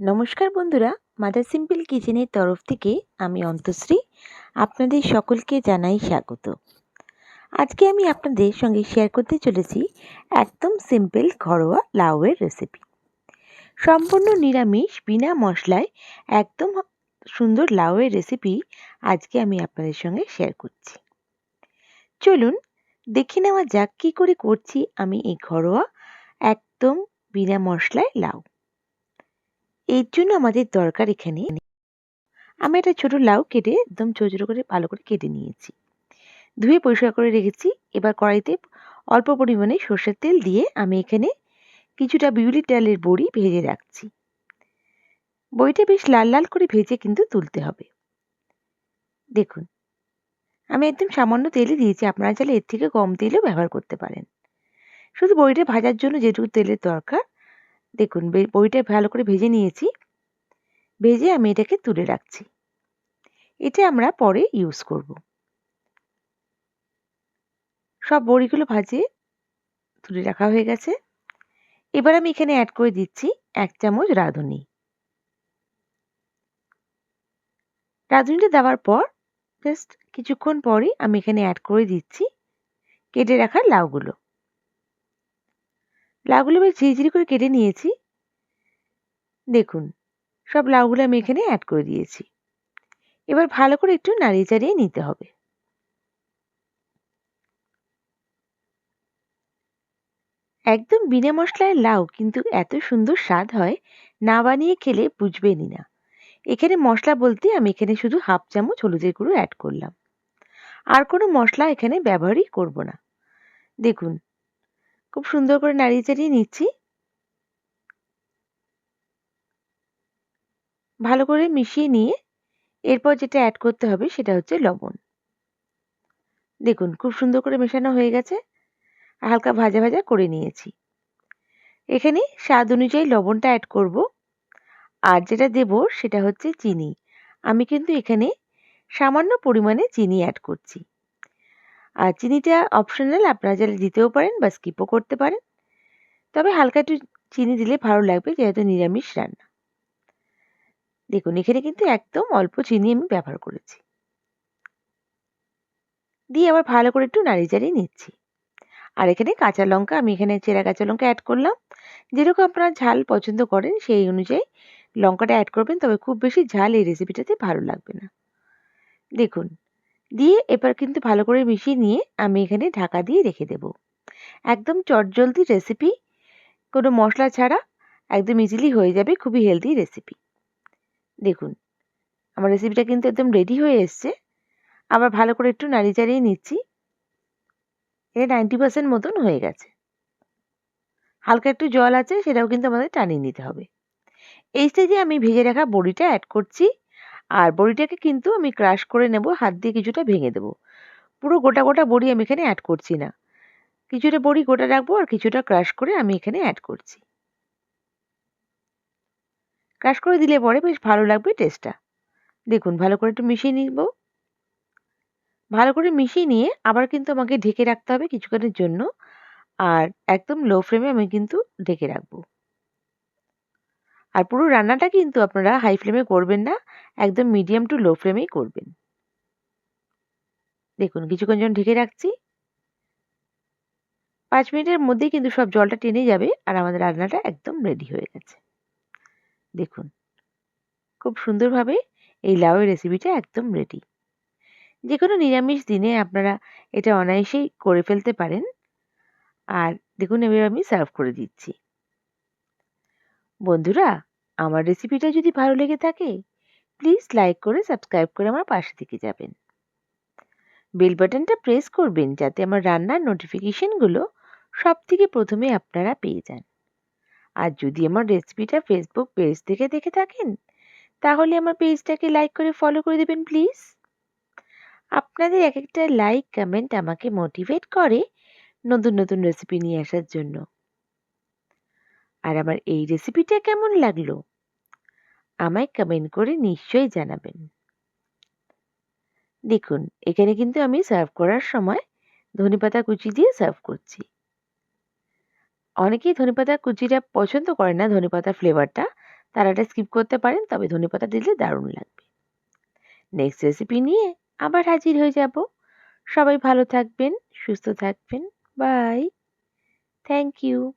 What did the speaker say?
নমস্কার বন্ধুরা, mother simple কিচেনের তরফ থেকে আমি অন্তশ্রী আপনাদের সকলকে জানাই স্বাগত। আজকে আমি আপনাদের সঙ্গে শেয়ার করতে চলেছি একদম সিম্পল ঘরোয়া লাউয়ের রেসিপি সম্পূর্ণ নিরামিষ, বিনা মশলায় একদম সুন্দর লাউয়ের রেসিপি আজকে আমি আপনাদের সঙ্গে শেয়ার করছি। চলুন, দেখে নেওয়া যাক কী করে করছি আমি এই ঘরোয়া একদম বিনা মশলায় লাউ। এর জন্য আমাদের দরকার এখানে আমি একটা ছোট লাউ কেটে একদম ছোটো ছোটো করে ভালো করে কেটে নিয়েছি। ধুয়ে পরিষ্কার করে রেখেছি। এবার কড়াইতে অল্প পরিমাণে সর্ষের তেল দিয়ে আমি এখানে কিছুটা বিউলি ডালের বড়ি ভেজে রাখছি। বড়িটা বেশ লাল লাল করে ভেজে কিন্তু তুলতে হবে। দেখুন, আমি একদম সামান্য তেলে দিয়েছি। আপনারা চাইলে এর থেকে কম তেলও ব্যবহার করতে পারেন। শুধু বড়িটা ভাজার জন্য যেটুকু তেলের দরকার দেখুন বড়িটা ভালো করে ভেজে নিয়েছি। ভেজে আমি এটাকে তুলে রাখছি। এটা আমরা পরে ইউজ করব। সব বড়িগুলো ভাজে তুলে রাখা হয়ে গেছে। এবার আমি এখানে অ্যাড করে দিচ্ছি এক চামচ রাঁধুনি। রাঁধুনিটা দেওয়ার পর জাস্ট কিছুক্ষণ পরই আমি এখানে অ্যাড করে দিচ্ছি কেটে রাখা লাউগুলো। লাউগুলো বেশ ঝিরিঝিরি করে কেটে নিয়েছি। দেখুন, সব লাউগুলো আমি এখানে অ্যাড করে দিয়েছি। এবার ভালো করে একটু নাড়িয়ে চাড়িয়ে নিতে হবে। একদম বিনা মশলায় লাউ কিন্তু এত সুন্দর স্বাদ হয়, না বানিয়ে খেলে বুঝবেনই না। এখানে মশলা বলতে আমি এখানে শুধু হাফ চামচ হলুদের গুঁড়ো অ্যাড করলাম। আর কোনো মশলা এখানে ব্যবহারই করব না। দেখুন খুব সুন্দর করে নাড়িয়ে চাড়িয়ে নিচ্ছি। ভালো করে মিশিয়ে নিয়ে এরপর যেটা অ্যাড করতে হবে সেটা হচ্ছে লবণ। দেখুন, খুব সুন্দর করে মেশানো হয়ে গেছে। হালকা ভাজা ভাজা করে নিয়েছি। এখানে স্বাদ অনুযায়ী লবণটা অ্যাড করব। আর যেটা দেব সেটা হচ্ছে চিনি। আমি কিন্তু এখানে সামান্য পরিমাণে চিনি অ্যাড করছি। আর চিনিটা অপশনাল আপনারা চাইলে দিতেও পারেন বা স্কিপও করতে পারেন। তবে হালকা একটু চিনি দিলে ভালো লাগবে, যেহেতু নিরামিষ রান্না। দেখুন, এখানে কিন্তু একদম অল্প চিনি আমি ব্যবহার করেছি। দিয়ে আবার ভালো করে একটু নাড়ি চাড়িয়ে নিচ্ছি। আর এখানে কাঁচা লঙ্কা, আমি এখানে চেরা কাঁচা লঙ্কা অ্যাড করলাম। যেরকম আপনারা ঝাল পছন্দ করেন, সেই অনুযায়ী লঙ্কাটা অ্যাড করবেন, তবে খুব বেশি ঝাল এই রেসিপিটাতে ভালো লাগবে না। দেখুন দিয়ে এবার কিন্তু ভালো করে মিশিয়ে নিয়ে আমি এখানে ঢাকা দিয়ে রেখে দেব। একদম চটজলদি রেসিপি কোনো মশলা ছাড়া একদম ইজিলি হয়ে যাবে, খুবই হেলদি রেসিপি দেখুন, আমার রেসিপিটা কিন্তু একদম রেডি হয়ে এসছে। আবার ভালো করে একটু নাড়ি চাড়িয়ে নিচ্ছি। এটা নাইনটি পার্সেন্ট মতন হয়ে গেছে। হালকা একটু জল আছে, সেটাও কিন্তু আমাদের টানিয়ে নিতে হবে। এই স্টেজে আমি ভেজে রাখা বড়িটা অ্যাড করছি। আর বড়িটাকে কিন্তু আমি ক্রাশ করে নেব, হাত দিয়ে কিছুটা ভেঙে দেবো। পুরো গোটা গোটা বড়ি আমি এখানে অ্যাড করছি না। কিছুটা বড়ি গোটা রাখব আর কিছুটা ক্রাশ করে আমি এখানে অ্যাড করছি। ক্রাশ করে দিলে পরে বেশ ভালো লাগবে টেস্টটা দেখুন, ভালো করে একটু মিশিয়ে নিব। ভালো করে মিশিয়ে নিয়ে আবার কিন্তু আমাকে ঢেকে রাখতে হবে কিছুক্ষণের জন্য। আর একদম লো ফ্লেমে আমি কিন্তু ঢেকে রাখব। আর পুরো রান্নাটা কিন্তু আপনারা হাই ফ্লেমে করবেন না, একদম মিডিয়াম টু লো ফ্লেমেই করবেন। দেখুন, কিছুক্ষণ যখন ঢেকে রাখছি, পাঁচ মিনিটের মধ্যেই কিন্তু সব জলটা টেনে যাবে আর আমাদের রান্নাটা একদম রেডি হয়ে গেছে। দেখুন, খুব সুন্দরভাবে এই লাউয়ের রেসিপিটা একদম রেডি যে কোনো নিরামিষ দিনে আপনারা এটা অনায়াসেই করে ফেলতে পারেন। আর দেখুন, এবার আমি সার্ভ করে দিচ্ছি। বন্ধুরা, আমার রেসিপিটা যদি ভালো লেগে থাকে প্লিজ লাইক করে সাবস্ক্রাইব করে আমার পাশে থেকে যাবেন। বেল বাটনটা প্রেস করবেন যাতে আমার রান্নার নোটিফিকেশনগুলো সব থেকে প্রথমে আপনারা পেয়ে যান। আর যদি আমার রেসিপিটা ফেসবুক পেজ থেকে দেখে থাকেন, তাহলে আমার পেজটাকে লাইক করে ফলো করে দেবেন প্লিজ আপনাদের এক একটা লাইক কমেন্ট আমাকে মোটিভেট করে নতুন নতুন রেসিপি নিয়ে আসার জন্য। আর আমার এই রেসিপিটা কেমন লাগল? আমায় কমেন্ট করে নিশ্চয়ই জানাবেন। দেখুন, এখানে কিন্তু আমি সার্ভ করার সময় ধনেপাতা কুচি দিয়ে সার্ভ করছি। অনেকেই ধনেপাতা কুচিটা পছন্দ করে না ধনেপাতা ফ্লেভারটা তারা এটা স্কিপ করতে পারেন, তবে ধনেপাতা দিলে দারুণ লাগবে। নেক্সট রেসিপি নিয়ে আবার হাজির হয়ে যাব। সবাই ভালো থাকবেন, সুস্থ থাকবেন। Bye thank you